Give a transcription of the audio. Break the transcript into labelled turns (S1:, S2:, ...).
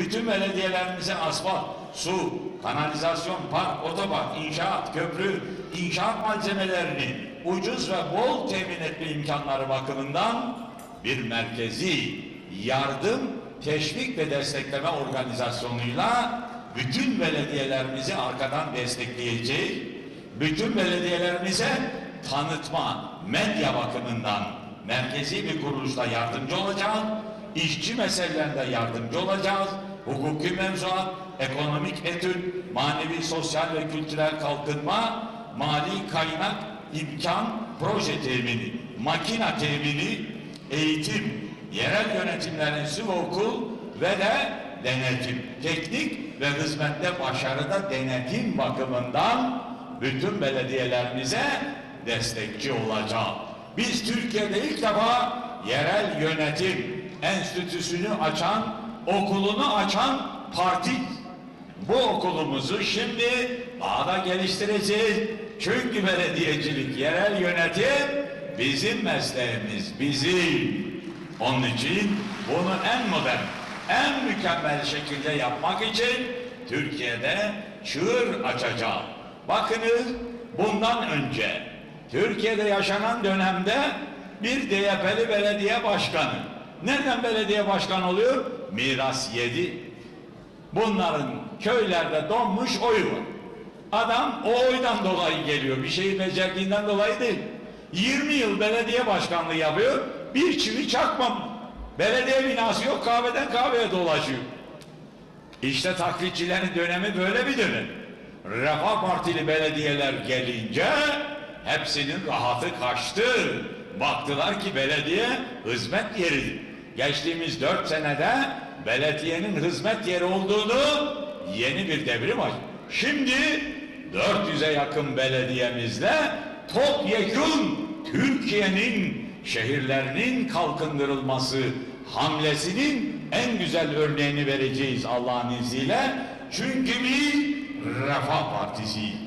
S1: Bütün belediyelerimize asfalt, su, kanalizasyon, park, otopark, inşaat, köprü, inşaat malzemelerini ucuz ve bol temin etme imkanları bakımından bir merkezi yardım, teşvik ve destekleme organizasyonuyla bütün belediyelerimizi arkadan destekleyeceğiz. Bütün belediyelerimize tanıtma, medya bakımından merkezi bir kuruluşla yardımcı olacağız. İşçi meselelerinde yardımcı olacağız. Hukuki mevzuat, ekonomik etüt, manevi, sosyal ve kültürel kalkınma, mali kaynak, imkan, proje temini, makina temini, eğitim, yerel yönetimlerin ve okul ve de denetim, teknik ve hizmette başarıda denetim bakımından bütün belediyelerimize destekçi olacak. Biz Türkiye'de ilk defa yerel yönetim enstitüsünü açan, okulunu açan parti. Bu okulumuzu şimdi daha da geliştireceğiz. Çünkü belediyecilik, yerel yönetim bizim mesleğimiz, bizim. Onun için bunu en modern, en mükemmel şekilde yapmak için Türkiye'de çığır açacağım. Bakınız bundan önce Türkiye'de yaşanan dönemde bir DYP'li belediye başkanı. Nereden belediye başkanı oluyor? Miras yedi. Bunların köylerde donmuş oyu var. Adam o oydan dolayı geliyor. Bir şeyi becerdiğinden dolayı değil. 20 yıl belediye başkanlığı yapıyor. Bir çivi çakmam. Belediye binası yok kahveden kahveye dolaşıyor. İşte taklitçilerin dönemi böyle bir dönem. Refah Partili belediyeler gelince hepsinin rahatı kaçtı. Baktılar ki belediye hizmet yeridir. Geçtiğimiz dört senede belediyenin hizmet yeri olduğunu yeni bir devrim var. Şimdi 400'e yakın belediyemizle topyekun Türkiye'nin şehirlerinin kalkındırılması hamlesinin en güzel örneğini vereceğiz Allah'ın izniyle. Çünkü biz Refah Partisiyiz.